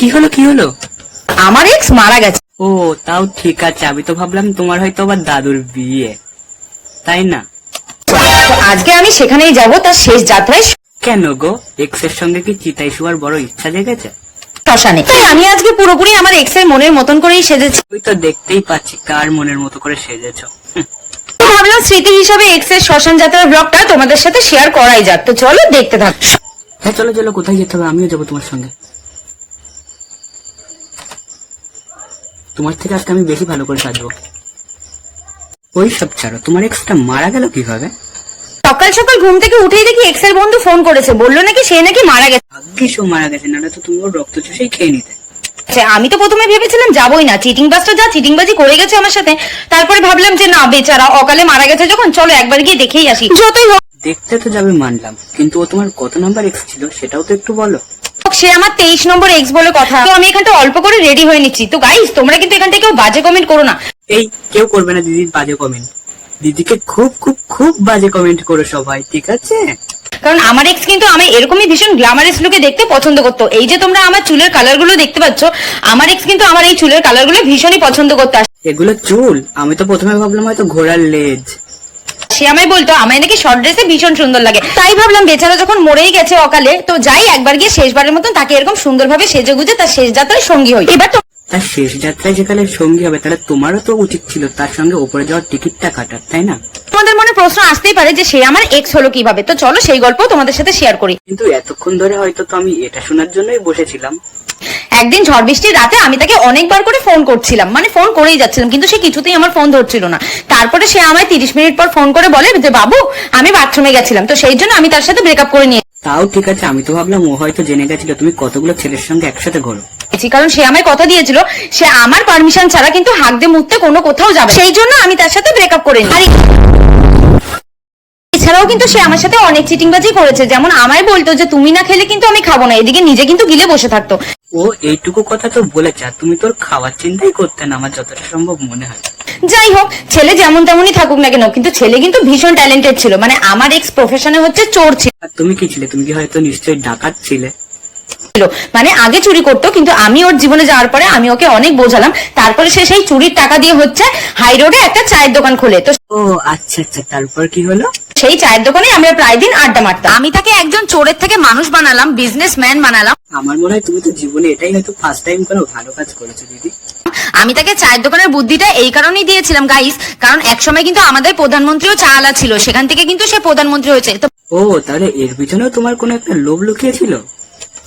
কি হলো কি হলো? আমার এক্স মারা গেছে। ও তাও ঠিক আছে। আমি তো ভাবলাম তোমার হয়তো আবার দাদুর বিয়ে। তাই না? তো আজকে আমি সেখানেই যাব তার শেষ যাত্রায়। কেন গো? এক্সের সঙ্গে কি চিতাই শোয়ার বড় ইচ্ছা জেগেছে? শ্মশানে তাই আমি আজকে পুরোপুরি আমার এক্সের মনের মতন করেই সেজেছি। তুই তো দেখতেই পাচ্ছি কার মনের মতো করে সেজেছ। তো ভাবলাম স্মৃতি হিসাবে এক্সের শ্মশান যাত্রার ব্লগটা তোমাদের সাথে শেয়ার করাই যাক। তো চলো দেখতে থাক। হ্যাঁ চলো চলো কোথায় যেতে হবে? আমিও যাব তোমার সঙ্গে। তোমার থেকে আজকে আমি বেশি ভালো করে সাজবো। ওই সব ছাড়ো তোমার এক্সটা মারা গেল কীভাবে? সকাল সকাল ঘুম থেকে উঠেই দেখি এক্সের বন্ধু ফোন করেছে বলল নাকি সে নাকি মারা গেছে। ভাগ্যিস ও মারা গেছে না তো তুমি ওর রক্ত চুষেই খেয়ে নিতে। আমি তো প্রথমে ভেবেছিলাম যাবোই না চিটিং বাসটা যা চিটিং বাজি করে গেছে আমার সাথে। তারপরে ভাবলাম যে না বেচারা অকালে মারা গেছে যখন চলো একবার গিয়ে দেখেই আসি। যতই হোক দেখতে তো যাবে মানলাম কিন্তু ও তোমার কত নাম্বার এক্স ছিল সেটাও তো একটু বলো। সে আমার তেইশ নম্বর এক্স বলে কথা। তো আমি এখানটা অল্প করে রেডি হয়ে নিচ্ছি। তো গাইস তোমরা কিন্তু এখান থেকে কেউ বাজে কমেন্ট করো না। এই কেউ করবে না দিদির বাজে কমেন্ট দিদিকে খুব খুব খুব বাজে কমেন্ট করো সবাই ঠিক আছে? কারণ আমার এক্স কিন্তু আমি এরকমই ভীষণ গ্ল্যামারাস লুকে দেখতে পছন্দ করতো। এই যে তোমরা আমার চুলের কালারগুলো দেখতে পাচ্ছ আমার এক্স কিন্তু আমার এই চুলের কালারগুলো ভীষণই পছন্দ করতো। এগুলো চুল। আমি তো প্রথমে ভাবলাম হয়তো ঘোড়ার লেজ। সে আমায় বলতো আমায় নাকি শর্ট ড্রেসে ভীষণ সুন্দর লাগে। তাই ভাবলাম বেচারা যখন মরেই গেছে অকালে তো যাই একবার গিয়ে শেষবারের মতন তাকে এরকম সুন্দরভাবে সেজে গুজে তার শেষ যাত্রায় সঙ্গী হই। এবার তো তার শেষ যাত্রায় যেখানে সঙ্গী হবে তাহলে তোমারও তো উচিত ছিল তার সঙ্গে ওপরে যাওয়ার টিকিটটা কাটার তাই না? তোমাদের মনে প্রশ্ন আসতেই পারে যে সে আমার এক্স হলো কীভাবে? তো চলো সেই গল্প তোমাদের সাথে শেয়ার করি। কিন্তু এতক্ষণ ধরে হয়তো তো আমি এটা শোনার জন্যই বসেছিলাম। একদিন ঝড় বৃষ্টির রাতে আমি তাকে অনেকবার করে ফোন করছিলাম। মানে ফোন করেই যাচ্ছিলাম কিন্তু সে কিছুতেই আমার ফোন ধরছিল না। তারপরে সে আমায় তিরিশ মিনিট পর ফোন করে বলে যে বাবু আমি বাথরুমে গেছিলাম। তো সেই জন্য আমি তার সাথে ব্রেকআপ করে নিয়ে তাও ঠিক আছে আমি তো ভাবলাম ও হয়তো জেনে গেছিল তুমি কতগুলো ছেলের সঙ্গে একসাথে ঘোরো। কারণ সে আমায় কথা দিয়েছিল সে আমার পারমিশন ছাড়া কিন্তু হাঁক দিয়ে মুততে কোনো কোথাও যাবে সেই জন্য আমি তার সাথে ব্রেকআপ করে নিই। এছাড়াও কিন্তু সে আমার সাথে অনেক চিটিংবাজি করেছে যেমন আমায় বলতো যে তুমি না খেলে কিন্তু আমি খাব না। এদিকে নিজে কিন্তু গিলে বসে থাকতো। ও এইটুকু কথা তো বলেছে আর তুমি তোর খাওয়ার চিন্তাই করতে না আমার যতটা সম্ভব মনে হয়। যাই হোক ছেলে যেমন তেমনই থাকুক না কেন কিন্তু ছেলে কিন্তু ভীষণ ট্যালেন্টেড ছিল মানে আমার এক্স প্রফেশনে হচ্ছে চোর ছিল। আর তুমি কি ছিলে? তুমি কি হয়তো নিশ্চয়ই ডাকাত ছিলে? মানে আগে চুরি করতো কিন্তু আমি ওর জীবনে যাওয়ার পরে আমি ওকে অনেক বোঝালাম তারপরে সে সেই চুরির টাকা দিয়ে হচ্ছে হাই রোডে একটা চায়ের দোকান খোলে। তো ও আচ্ছা আচ্ছা তারপর কি হলো? সেই চায়ের দোকানে আমরা প্রায় দিন আড্ডা মারতাম। আমি তাকে একজন চোরের থেকে মানুষ বানালাম বিজনেসম্যান বানালাম। আমার মনে হয় তুমি তো জীবনে এটাই হয়তো ফার্স্ট টাইম কোনো ভালো কাজ করেছ দিদি। আমি তাকে চায়ের দোকানের বুদ্ধিটা এই কারণেই দিয়েছিলাম গাইস কারণ একসময় কিন্তু আমাদের প্রধানমন্ত্রীও চা আলা ছিল সেখান থেকে কিন্তু সে প্রধানমন্ত্রী হয়েছে। তো ও তাহলে এর পিছনেও তোমার কোনো একটা লোভ লুকিয়েছিল?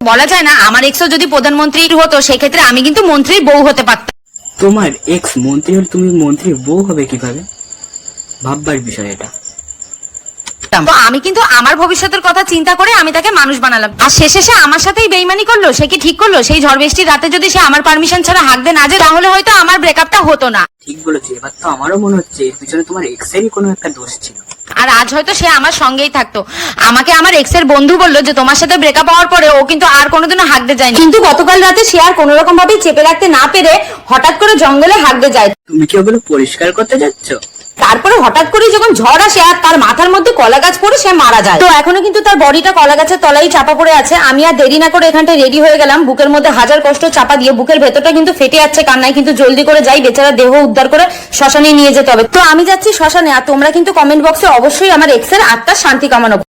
বলা যায় না আমার এক্সও যদি প্রধানমন্ত্রী হতো সেক্ষেত্রে আমি কিন্তু মন্ত্রীর বউ হতে পারতাম। তোমার এক্স মন্ত্রী হলে তুমি মন্ত্রীর বউ হবে কীভাবে? ভাববার বিষয় এটা। তো আমি কিন্তু আমার ভবিষ্যতের কথা চিন্তা করে আমি তাকে মানুষ বানালাম। আর শেষে সে আমার সাথেই বেইমানি করল সে কি ঠিক করল? সেই ঝড় বৃষ্টির রাতে যদি সে আমার পারমিশন ছাড়া হাঁকতে না যায় তাহলে হয়তো আমার ব্রেকআপটা হতো না। ঠিক বলেছি এবার তো আমারও মনে হচ্ছে এর পিছনে তোমার এক্সেরই কোনো একটা দোষ ছিল। আর আজ হয়তো সে আমার সঙ্গেই থাকতো। আমাকে আমার এক্সের বন্ধু বলল যে তোমার সাথে ব্রেকআপ হওয়ার পরে ও কিন্তু আর কোনোদিনও হাঁকতে যায়নি। কিন্তু গতকাল রাতে সে আর কোনো রকম ভাবে চেপে রাখতে না পেরে হঠাৎ করে জঙ্গলে হাঁকতে যায়। তুমি কি ওগুলো পরিষ্কার করতে যাচ্ছ? তারপরে হঠাৎ করে যখন ঝড় আসে আর তার মাথার মধ্যে কলা গাছ পড়ে, সে মারা যায়। তো এখনও কিন্তু তার বডিটা কলা গাছের তলায় চাপা পড়ে আছে। আমি আর দেরি না করে এখানটা রেডি হয়ে গেলাম। বুকের মধ্যে হাজার কষ্ট চাপা দিয়ে বুকের ভেতরটা কিন্তু ফেটে যাচ্ছে। কান্নায় কিন্তু জলদি করে যাই, বেচারা দেহ উদ্ধার করে শ্মশানে নিয়ে যেতে হবে। তো আমি যাচ্ছি শ্মশানে, আর তোমরা কিন্তু কমেন্ট বক্সে অবশ্যই আমার এক্সের আত্মার শান্তি কামানো